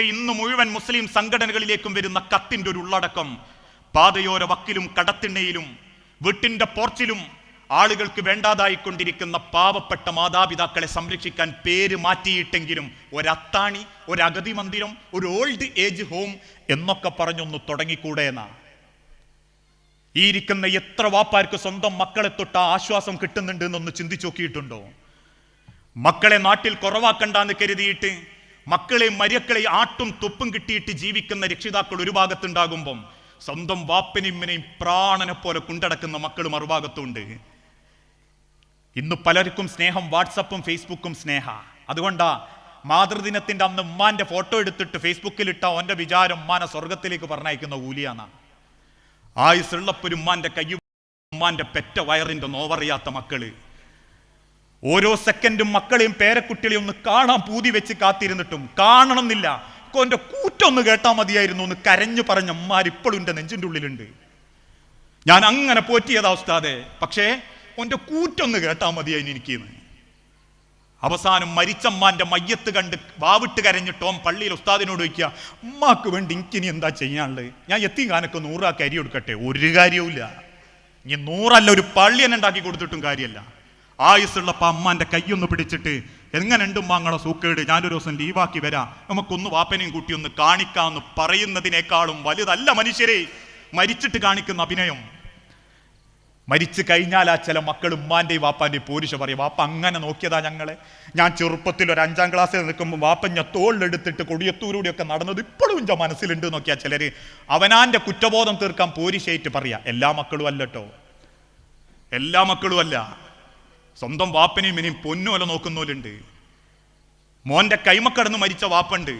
ഇന്ന് മുഴുവൻ മുസ്ലിം സംഘടനകളിലേക്കും വരുന്ന കത്തിന്റെ ഒരു ഉള്ളടക്കം. പാതയോര വക്കിലും കടത്തിണ്ണയിലും വീട്ടിന്റെ പോർച്ചിലും ആളുകൾക്ക് വേണ്ടാതായിക്കൊണ്ടിരിക്കുന്ന പാവപ്പെട്ട മാതാപിതാക്കളെ സംരക്ഷിക്കാൻ പേര് മാറ്റിയിട്ടെങ്കിലും ഒരത്താണി ഒരഗതി മന്ദിരം ഒരു ഓൾഡ് ഏജ് ഹോം എന്നൊക്കെ പറഞ്ഞൊന്ന് തുടങ്ങിക്കൂടെ എന്നാ ഈ ഇരിക്കുന്ന എത്ര വാപ്പാർക്ക് സ്വന്തം മക്കളെ തൊട്ട ആശ്വാസം കിട്ടുന്നുണ്ട് എന്നൊന്ന് ചിന്തിച്ചു നോക്കിയിട്ടുണ്ടോ? മക്കളെ നാട്ടിൽ കുറവാക്കണ്ടെന്ന് കരുതിയിട്ട് മക്കളെ മര്യക്കളെ ആട്ടും തുപ്പും കിട്ടിയിട്ട് ജീവിക്കുന്ന രക്ഷിതാക്കൾ ഒരു ഭാഗത്തുണ്ടാകുമ്പം സ്വന്തം വാപ്പനിമ്മനെയും പ്രാണനെ പോലെ കൊണ്ടടക്കുന്ന മക്കൾ മറുഭാഗത്തുണ്ട്. ഇന്ന് പലർക്കും സ്നേഹം വാട്സപ്പും ഫേസ്ബുക്കും സ്നേഹ. അതുകൊണ്ടാ മാതൃദിനത്തിന്റെ അന്ന് ഉമ്മാന്റെ ഫോട്ടോ എടുത്തിട്ട് ഫേസ്ബുക്കിൽ ഇട്ട ഓന്റെ വിചാരം ഉമ്മാനെ സ്വർഗത്തിലേക്ക് പറഞ്ഞയക്കുന്ന കൂലിയാന്നാ. ആയുസുള്ളപ്പൊരു ഉമ്മാന്റെ കയ്യും ഉമ്മാന്റെ പെറ്റ വയറിന്റെ നോവറിയാത്ത മക്കൾ. ഓരോ സെക്കൻഡും മക്കളെയും പേരക്കുട്ടികളെയും ഒന്ന് കാണാൻ പൂതി വെച്ച് കാത്തിരുന്നിട്ടും കാണണമെന്നില്ല. എന്റെ കൂറ്റൊന്ന് കേട്ടാൽ മതിയായിരുന്നു എന്ന് കരഞ്ഞു പറഞ്ഞ അമ്മാരിപ്പോഴും എന്റെ നെഞ്ചിന്റെ ഉള്ളിലുണ്ട്. ഞാൻ അങ്ങനെ പോറ്റിയതാ ഉസ്താദെ. പക്ഷേ എന്റെ കൂറ്റൊന്ന് കേട്ടാൽ മതിയായി എനിക്കെന്ന്. അവസാനം മരിച്ചമ്മാന്റെ മയ്യത്ത് കണ്ട് വാവിട്ട് കരഞ്ഞിട്ട് പള്ളിയിൽ ഉസ്താദിനോട് ചോദിക്കുക ഉമ്മാക്ക് വേണ്ടി എനിക്കിനി എന്താ ചെയ്യാനുള്ളത്? ഞാൻ എത്തി കാനൊക്കെ നൂറാക്കി അരി കൊടുക്കട്ടെ? ഒരു കാര്യവും ഇല്ല ഇനി നൂറല്ല ഒരു പള്ളി തന്നെ ഉണ്ടാക്കി കൊടുത്തിട്ടും കാര്യമല്ല. ആയുസ്സുള്ളപ്പോ അമ്മാന്റെ കൈയൊന്ന് പിടിച്ചിട്ട് എങ്ങനെയുണ്ട് മാങ്ങളെ സൂക്കേട്? ഞാനൊരു ദിവസം ലീവാക്കി വരാം. നമുക്കൊന്ന് വാപ്പനെയും കൂട്ടി ഒന്ന് കാണിക്കാമെന്ന് പറയുന്നതിനേക്കാളും വലുതല്ല മനുഷ്യരെ. മരിച്ചിട്ട് കാണിക്കുന്ന അഭിനയം. മരിച്ചു കഴിഞ്ഞാൽ ആ ചില മക്കൾ ഉമ്മാന്റെയും വാപ്പാന്റെയും പോരിശ പറയും വാപ്പ അങ്ങനെ നോക്കിയതാ ഞങ്ങളെ. ഞാൻ ചെറുപ്പത്തിൽ ഒരു അഞ്ചാം ക്ലാസ്സിൽ നിൽക്കുമ്പോൾ വാപ്പ ഞാൻ തോളിലെടുത്തിട്ട് കൊടിയത്തൂരൂടെയൊക്കെ നടന്നത് ഇപ്പോഴും എന്റെ മനസ്സിലുണ്ട് നോക്കിയാൽ ചിലര്. അവനാന്റെ കുറ്റബോധം തീർക്കാൻ പോരിശയായിട്ട് പറയാ. എല്ലാ മക്കളും അല്ലട്ടോ എല്ലാ മക്കളും അല്ല. സ്വന്തം വാപ്പനെയും ഇനിയും പൊന്നുമല നോക്കുന്നവരുണ്ട് മോന്റെ കൈമക്കടന്ന് മരിച്ച വാപ്പുണ്ട്.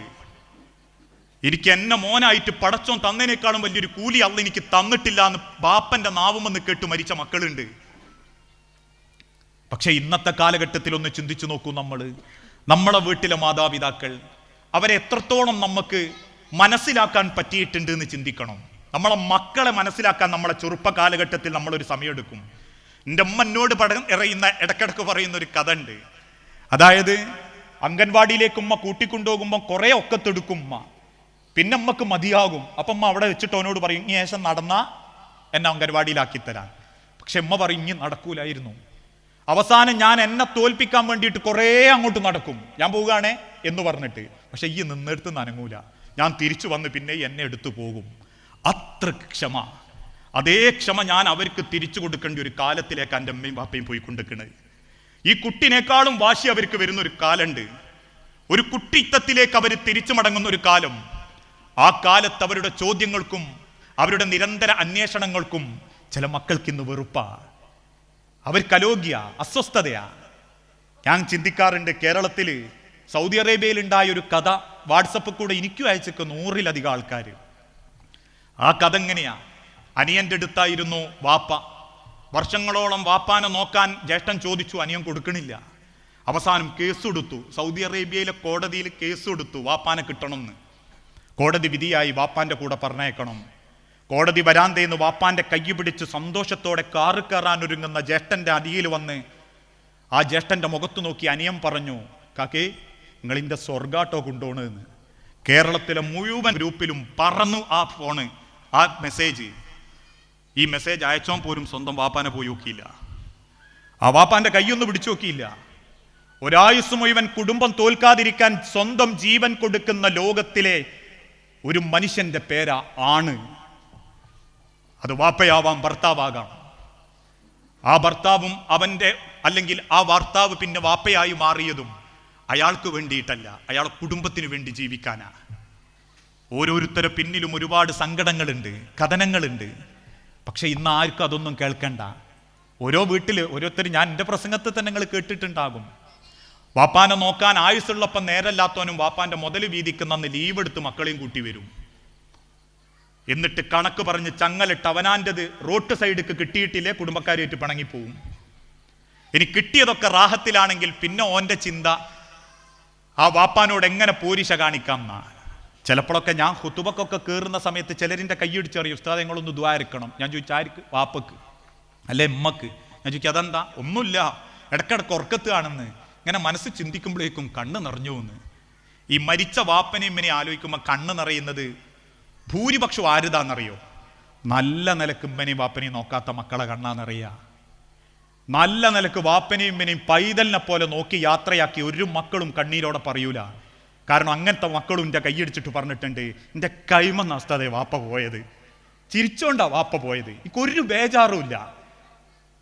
എനിക്ക് എന്നെ മോനായിട്ട് പടച്ചോൻ തന്നതിനേക്കാളും വലിയൊരു കൂലി അല്ല എനിക്ക് തന്നിട്ടില്ല എന്ന് ബാപ്പന്റെ നാവുമെന്ന് കേട്ട് മരിച്ച മക്കളുണ്ട്. പക്ഷെ ഇന്നത്തെ കാലഘട്ടത്തിൽ ഒന്ന് ചിന്തിച്ചു നോക്കൂ നമ്മൾ. നമ്മളെ വീട്ടിലെ മാതാപിതാക്കൾ അവരെ എത്രത്തോളം നമുക്ക് മനസ്സിലാക്കാൻ പറ്റിയിട്ടുണ്ട് എന്ന് ചിന്തിക്കണം. നമ്മളെ മക്കളെ മനസ്സിലാക്കാൻ നമ്മളെ ചെറുപ്പ കാലഘട്ടത്തിൽ നമ്മളൊരു സമയമെടുക്കും. എന്റെ അമ്മ എന്നോട് പട എറിയുന്ന ഇടക്കിടക്ക് പറയുന്ന ഒരു കഥ ഉണ്ട് അതായത് അംഗൻവാടിയിലേക്ക് ഉമ്മ കൂട്ടിക്കൊണ്ടുപോകുമ്പോൾ കുറെ ഒക്കത്തെടുക്കും ഉമ്മ. പിന്നെ അമ്മയ്ക്ക് മതിയാകും. അപ്പം അമ്മ അവിടെ വെച്ചിട്ട് അവനോട് പറയും ഇനി ശേഷം നടന്നാ എന്നെ അംഗൻവാടിയിലാക്കി തരാൻ. പക്ഷെ അമ്മ പറയും ഇനി നടക്കൂലായിരുന്നു. അവസാനം ഞാൻ എന്നെ തോൽപ്പിക്കാൻ വേണ്ടിയിട്ട് കുറേ അങ്ങോട്ട് നടക്കും. ഞാൻ പോവുകയാണേ എന്ന് പറഞ്ഞിട്ട്. പക്ഷെ ഈ നിന്നെടുത്ത് നനങ്ങൂല. ഞാൻ തിരിച്ചു വന്ന് പിന്നെ എന്നെ എടുത്തു പോകും. അത്ര ക്ഷമ. അതേ ക്ഷമ ഞാൻ അവർക്ക് തിരിച്ചു കൊടുക്കേണ്ട ഒരു കാലത്തിലേക്ക് എന്റെ അമ്മയും പാപ്പയും പോയി കൊണ്ടിരിക്കുന്നത് ഈ കുട്ടിനേക്കാളും വാശി അവർക്ക് വരുന്ന ഒരു കാലുണ്ട് ഒരു കുട്ടിത്തത്തിലേക്ക് അവർ തിരിച്ചു മടങ്ങുന്ന ഒരു കാലം. ആ കാലത്ത് അവരുടെ ചോദ്യങ്ങൾക്കും അവരുടെ നിരന്തര അന്വേഷണങ്ങൾക്കും ചില മക്കൾക്ക് ഇന്ന് വെറുപ്പാ. അവർക്ക് അലോഗ്യ അസ്വസ്ഥതയാ. ഞാൻ ചിന്തിക്കാറുണ്ട് കേരളത്തിൽ സൗദി അറേബ്യയിൽ ഉണ്ടായ ഒരു കഥ വാട്സപ്പിൽ കൂടെ എനിക്കും അയച്ചൊക്കെ നൂറിലധികം ആൾക്കാർ ആ കഥ എങ്ങനെയാ? അനിയന്റെ അടുത്തായിരുന്നു വാപ്പ. വർഷങ്ങളോളം വാപ്പാനെ നോക്കാൻ ജ്യേഷ്ഠൻ ചോദിച്ചു അനിയൻ കൊടുക്കണില്ല. അവസാനം കേസ് കൊടുത്തു സൗദി അറേബ്യയിലെ കോടതിയിൽ കേസ് കൊടുത്തു വാപ്പാനെ കിട്ടണമെന്ന്. കോടതി വിധിയായി വാപ്പാന്റെ കൂടെ പറഞ്ഞേക്കണം കോടതി വരാന്തേന്ന് വാപ്പാന്റെ കൈ പിടിച്ച് സന്തോഷത്തോടെ കാറ് കയറാൻ ഒരുങ്ങുന്ന ജ്യേഷ്ഠന്റെ അടിയിൽ വന്ന് ആ ജ്യേഷ്ഠന്റെ മുഖത്ത് നോക്കി അനിയൻ പറഞ്ഞു കാക്കേ നിങ്ങളിന്റെ സ്വർഗാട്ടോ കൊണ്ടുപോണെന്ന്. കേരളത്തിലെ മുഴുവൻ ഗ്രൂപ്പിലും പറന്നു ആ ഫോണ് ആ മെസ്സേജ്. ഈ മെസ്സേജ് അയച്ചോൻ പോലും സ്വന്തം വാപ്പാനെ പോയി നോക്കിയില്ല. ആ വാപ്പാന്റെ കൈയൊന്നും പിടിച്ചു നോക്കിയില്ല. ഒരായുസ് മുഴുവൻ കുടുംബം തോൽക്കാതിരിക്കാൻ സ്വന്തം ജീവൻ കൊടുക്കുന്ന ലോകത്തിലെ ഒരു മനുഷ്യന്റെ പേരാ ആണ്. അത് വാപ്പയാവാം ഭർത്താവാകാം. ആ ഭർത്താവും അവന്റെ അല്ലെങ്കിൽ ആ ഭർത്താവ് പിന്നെ വാപ്പയായി മാറിയതും അയാൾക്ക് വേണ്ടിയിട്ടല്ല അയാൾ കുടുംബത്തിന് വേണ്ടി ജീവിക്കാനാ. ഓരോരുത്തരെ പിന്നിലും ഒരുപാട് സങ്കടങ്ങളുണ്ട് കഥനങ്ങളുണ്ട്. പക്ഷെ ഇന്ന് ആർക്കും അതൊന്നും കേൾക്കണ്ട. ഓരോ വീട്ടിൽ ഓരോരുത്തർ ഞാൻ എന്റെ പ്രസംഗത്തിൽ തന്നെ നിങ്ങൾ കേട്ടിട്ടുണ്ടാകും. വാപ്പാനെ നോക്കാൻ ആയുസുള്ളപ്പം നേരല്ലാത്തവനും വാപ്പാന്റെ മുതൽ വീതിക്കുന്ന ലീവ് എടുത്ത് മക്കളെയും കൂട്ടി വരും. എന്നിട്ട് കണക്ക് പറഞ്ഞ് ചങ്ങലിട്ട് അവനാന്റെത് റോഡ് സൈഡിക്ക് കിട്ടിയിട്ടില്ലേ കുടുംബക്കാരേറ്റ് പിണങ്ങിപ്പോവും. ഇനി കിട്ടിയതൊക്കെ റാഹത്തിലാണെങ്കിൽ പിന്നെ ഓന്റെ ചിന്ത ആ വാപ്പാനോട് എങ്ങനെ പോരിശ കാണിക്കാം എന്നാ ചിലപ്പോഴൊക്കെ ഞാൻ ഹുത്തുബക്കൊക്കെ കയറുന്ന സമയത്ത് ചിലരിന്റെ കൈയടിച്ചറിയും ഉസ്താദ് നിങ്ങളൊന്ന് ദ്വാരിക്കണം ഞാൻ ചോദിച്ചു ആർക്ക്? വാപ്പക്ക്. അല്ലെ ഉമ്മക്ക്. ഞാൻ ചോദിക്കും അതെന്താ? ഒന്നുമില്ല. ഇടക്കിടക്ക് ഉറക്കത്ത് കാണുന്നു. ഇങ്ങനെ മനസ്സ് ചിന്തിക്കുമ്പോഴേക്കും കണ്ണ് നിറഞ്ഞു എന്ന് ഈ മരിച്ച വാപ്പനെയും ഇമ്മനെ ആലോചിക്കുമ്പോൾ കണ്ണ് നിറയുന്നത് ഭൂരിപക്ഷം ആരുതാന്നറിയോ? നല്ല നിലയ്ക്ക് ഇമ്മനെയും വാപ്പനെയും നോക്കാത്ത മക്കളെ കണ്ണാന്നറിയ. നല്ല നിലയ്ക്ക് വാപ്പനെയും ഇമ്മനെയും പൈതലിനെ പോലെ നോക്കി യാത്രയാക്കി ഒരു മക്കളും കണ്ണീരോടെ പറയൂല. കാരണം അങ്ങനത്തെ മക്കളും എന്റെ കൈയടിച്ചിട്ട് പറഞ്ഞിട്ടുണ്ട് എന്റെ കൈമ നഷ്ടതേ വാപ്പ പോയത്. ചിരിച്ചോണ്ടാ വാപ്പ പോയത്. എനിക്കൊരു ബേജാറുമില്ല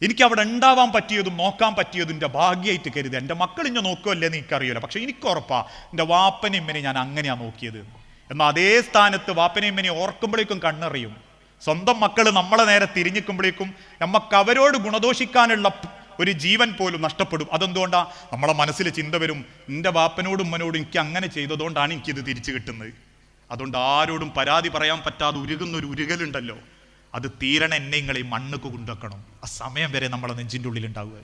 എനിക്ക് അവിടെ ഉണ്ടാവാൻ പറ്റിയതും നോക്കാൻ പറ്റിയതും എന്റെ ഭാഗ്യമായിട്ട് കരുത്. എന്റെ മക്കൾ ഇഞ്ഞ നോക്കുമല്ലേ എനിക്കറിയില്ല. പക്ഷെ എനിക്ക് ഉറപ്പാ എന്റെ വാപ്പനെ ഇമ്മനെ ഞാൻ അങ്ങനെയാ നോക്കിയത്. എന്നാൽ അതേ സ്ഥാനത്ത് വാപ്പനെ ഇമ്മനെ ഓർക്കുമ്പോഴേക്കും കണ്ണറിയും. സ്വന്തം മക്കൾ നമ്മളെ നേരെ തിരിഞ്ഞിക്കുമ്പോഴേക്കും നമുക്ക് അവരോട് ഗുണദോഷിക്കാനുള്ള ഒരു ജീവൻ പോലും നഷ്ടപ്പെടും. അതെന്തുകൊണ്ടാ? നമ്മളെ മനസ്സിൽ ചിന്ത വരും. എന്റെ വാപ്പനോടും ഉമ്മനോടും എനിക്ക് അങ്ങനെ ചെയ്തതുകൊണ്ടാണ് എനിക്കിത് തിരിച്ചു കിട്ടുന്നത്. അതുകൊണ്ട് ആരോടും പരാതി പറയാൻ പറ്റാതെ ഉരുകുന്ന ഒരു ഉരുകലുണ്ടല്ലോ. അത് തീരണ എന്നെ നിങ്ങളെ മണ്ണുക്ക് കൊണ്ടുവെക്കണം. ആ സമയം വരെ നമ്മളെ നെഞ്ചിന്റെ ഉള്ളിൽ ഉണ്ടാവുക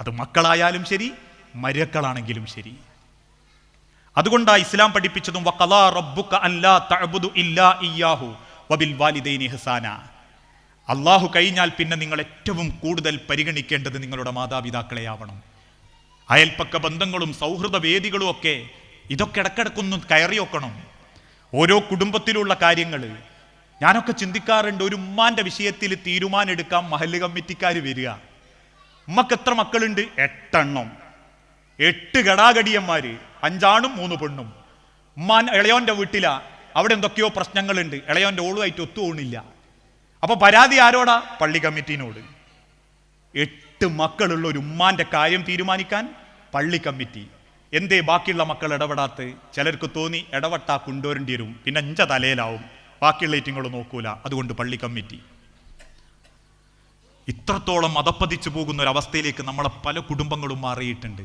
അത് മക്കളായാലും ശരി മരക്കളാണെങ്കിലും ശരി. അതുകൊണ്ടാ ഇസ്ലാം പഠിപ്പിച്ചതും വഖലാ റബ്ബുക അല്ലാ തഅബുദു ഇല്ലാ ഇയ്യാഹു വബിൽ വാലിദൈനി ഇഹ്സാന. അള്ളാഹു കഴിഞ്ഞാൽ പിന്നെ നിങ്ങൾ ഏറ്റവും കൂടുതൽ പരിഗണിക്കേണ്ടത് നിങ്ങളുടെ മാതാപിതാക്കളെ ആവണം അയൽപ്പക്ക ബന്ധങ്ങളും സൗഹൃദ വേദികളും ഒക്കെ ഇതൊക്കെ ഇടക്കിടക്കൊന്ന് കയറി വെക്കണം. ഓരോ കുടുംബത്തിലുള്ള കാര്യങ്ങൾ ഞാനൊക്കെ ചിന്തിക്കാറുണ്ട് ഒരു ഉമ്മാന്റെ വിഷയത്തിൽ തീരുമാനമെടുക്കാം മഹല്ല് കമ്മിറ്റിക്കാർ വരിക. ഉമ്മക്ക് എത്ര മക്കളുണ്ട്? എട്ടെണ്ണം. എട്ട് ഗടാഗടിയന്മാര്. അഞ്ചാണും മൂന്ന് പെണ്ണും. ഉമ്മാൻ ഇളയോന്റെ വീട്ടിലാ. അവിടെ എന്തൊക്കെയോ പ്രശ്നങ്ങളുണ്ട്. ഇളയോന്റെ ഓളുമായിട്ട് ഒത്തുപോണില്ല അപ്പൊ പരാതി ആരോടാ? പള്ളി കമ്മിറ്റിനോട്. എട്ട് മക്കളുള്ള ഒരു ഉമ്മാന്റെ കാര്യം തീരുമാനിക്കാൻ പള്ളി കമ്മിറ്റി. എന്തേ ബാക്കിയുള്ള മക്കൾ ഇടപെടാത്ത ചിലർക്ക് തോന്നി ഇടപെട്ടാ കൊണ്ടുവരേണ്ടി വരും. പിന്നെ അഞ്ച തലയിലാവും. ബാക്കിയുള്ള ഇറ്റിങ്ങൾ നോക്കൂല. അതുകൊണ്ട് പള്ളി കമ്മിറ്റി. ഇത്രത്തോളം മതപ്പതിച്ചു പോകുന്ന ഒരു അവസ്ഥയിലേക്ക് നമ്മളെ പല കുടുംബങ്ങളും മാറിയിട്ടുണ്ട്.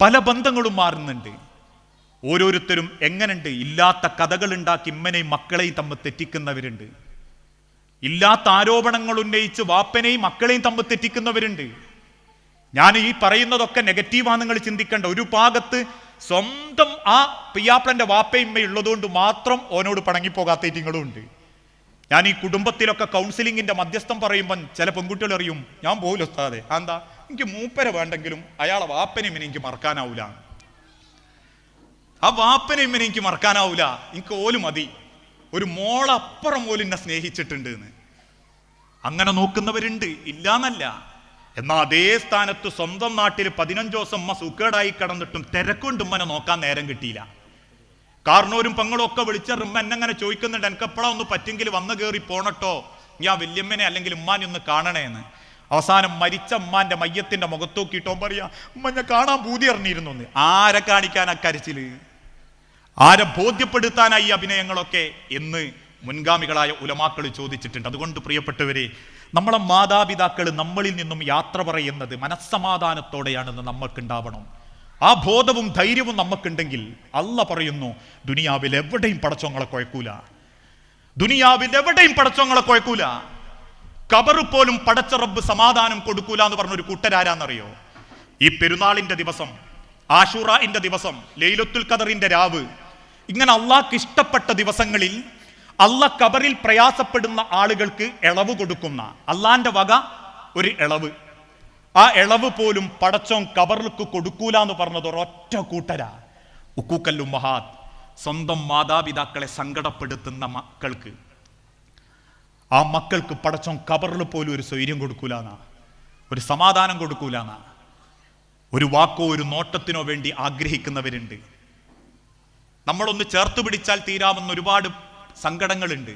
പല ബന്ധങ്ങളും മാറുന്നുണ്ട്. ഓരോരുത്തരും എങ്ങനെയുണ്ട് ഇല്ലാത്ത കഥകൾ ഉണ്ടാക്കി ഇമ്മനെയും മക്കളെയും തമ്മിൽ തെറ്റിക്കുന്നവരുണ്ട്. ഇല്ലാത്ത ആരോപണങ്ങൾ ഉന്നയിച്ച് വാപ്പനെയും മക്കളെയും തമ്മിൽ തെറ്റിക്കുന്നവരുണ്ട്. ഞാൻ ഈ പറയുന്നതൊക്കെ നെഗറ്റീവാണ് നിങ്ങൾ ചിന്തിക്കേണ്ട. ഒരു ഭാഗത്ത് സ്വന്തം ആ വാപ്പയമ്മ ഉള്ളതുകൊണ്ട് മാത്രം ഓനോട് പണങ്ങിപ്പോകാത്ത ഇറ്റിങ്ങളും ഉണ്ട്. ഞാൻ ഈ കുടുംബത്തിലൊക്കെ കൗൺസിലിങ്ങിന്റെ മധ്യസ്ഥം പറയുമ്പോൾ ചില പെൺകുട്ടികൾ അറിയും ഞാൻ പോകില്ല ഉസ്താദെ. ആ എന്താ? എനിക്ക് മൂപ്പര വേണ്ടെങ്കിലും അയാളെ വാപ്പനെയും എനിക്ക് മറക്കാനാവൂല. ആ വാപ്പനെയും എനിക്ക് മറക്കാനാവൂല. എനിക്ക് ഓൽ മതി. ഒരു മോളപ്പുറം പോലും എന്നെ സ്നേഹിച്ചിട്ടുണ്ട് എന്ന് അങ്ങനെ നോക്കുന്നവരുണ്ട്. ഇല്ലാന്നല്ല. എന്നാൽ അതേ സ്ഥാനത്ത് സ്വന്തം നാട്ടിൽ പതിനഞ്ചോസം ഉമ്മ സുക്കേടായി കിടന്നിട്ടും തിരക്കൊണ്ട് ഉമ്മനെ നോക്കാൻ നേരം കിട്ടിയില്ല. കാരണവരും പെങ്ങളും ഒക്കെ വിളിച്ച റുമ്മ എന്നെ അങ്ങനെ ചോദിക്കുന്നുണ്ട്? എനിക്ക് ഒന്ന് പറ്റെങ്കിൽ വന്ന് കയറി പോണട്ടോ. ഞാൻ വല്യമ്മനെ അല്ലെങ്കിൽ ഉമ്മാനെ ഒന്ന് കാണണേന്ന്. അവസാനം മരിച്ച ഉമ്മാന്റെ മയ്യത്തിന്റെ മുഖത്തോക്കിട്ടോ പറയാ ഉമ്മ ഞാൻ കാണാൻ പൂതി അറിഞ്ഞിരുന്നു ആരെ ആരെ ആ കരച്ചിൽ? ആരെ ബോധ്യപ്പെടുത്താനായി അഭിനയങ്ങളൊക്കെ എന്ന് മുൻഗാമികളായ ഉലമാക്കൾ ചോദിച്ചിട്ടുണ്ട്. അതുകൊണ്ട് പ്രിയപ്പെട്ടവരെ നമ്മളെ മാതാപിതാക്കൾ നമ്മളിൽ നിന്നും യാത്ര പറയുന്നത് മനസ്സമാധാനത്തോടെയാണെന്ന് നമ്മൾക്കുണ്ടാവണം. ആ ബോധവും ധൈര്യവും നമുക്കുണ്ടെങ്കിൽ അല്ല പറയുന്നു ദുനിയാവിൽ എവിടെയും പടച്ചോങ്ങളെ കുഴക്കൂല. ദുനിയാവിൽ എവിടെയും പടച്ചോങ്ങളെ കുഴക്കൂല. കബറ് പോലും പടച്ച റബ്ബ് സമാധാനം കൊടുക്കൂല എന്ന് പറഞ്ഞൊരു കൂട്ടരാരാന്നറിയോ? ഈ പെരുന്നാളിന്റെ ദിവസം ആഷുറ ദിവസം ലൈലത്തുൽ ഖദറിന്റെ രാവ് ഇങ്ങനെ അള്ളാഹ്ക്ക് ഇഷ്ടപ്പെട്ട ദിവസങ്ങളിൽ അല്ല കബറിൽ പ്രയാസപ്പെടുന്ന ആളുകൾക്ക് ഇളവ് കൊടുക്കുന്ന അള്ളാന്റെ വക ഒരു ഇളവ് ആ ഇളവ് പോലും പടച്ചോൻ കബറിലേക്ക് കൊടുക്കൂല എന്ന് പറഞ്ഞത് ഒരൊറ്റ കൂട്ടരാ. ഉക്കൂക്കല്ലു മഹാദ് സ്വന്തം മാതാപിതാക്കളെ സങ്കടപ്പെടുത്തുന്ന മക്കൾക്ക്. ആ മക്കൾക്ക് പടച്ചോൻ കബറിൽ പോലും ഒരു സ്വൈര്യം കൊടുക്കൂലെന്നാ ഒരു സമാധാനം കൊടുക്കൂലെന്നാ ഒരു വാക്കോ ഒരു നോട്ടത്തിനോ വേണ്ടി ആഗ്രഹിക്കുന്നവരുണ്ട്. നമ്മളൊന്ന് ചേർത്ത് പിടിച്ചാൽ തീരാവുന്ന ഒരുപാട് സങ്കടങ്ങളുണ്ട്.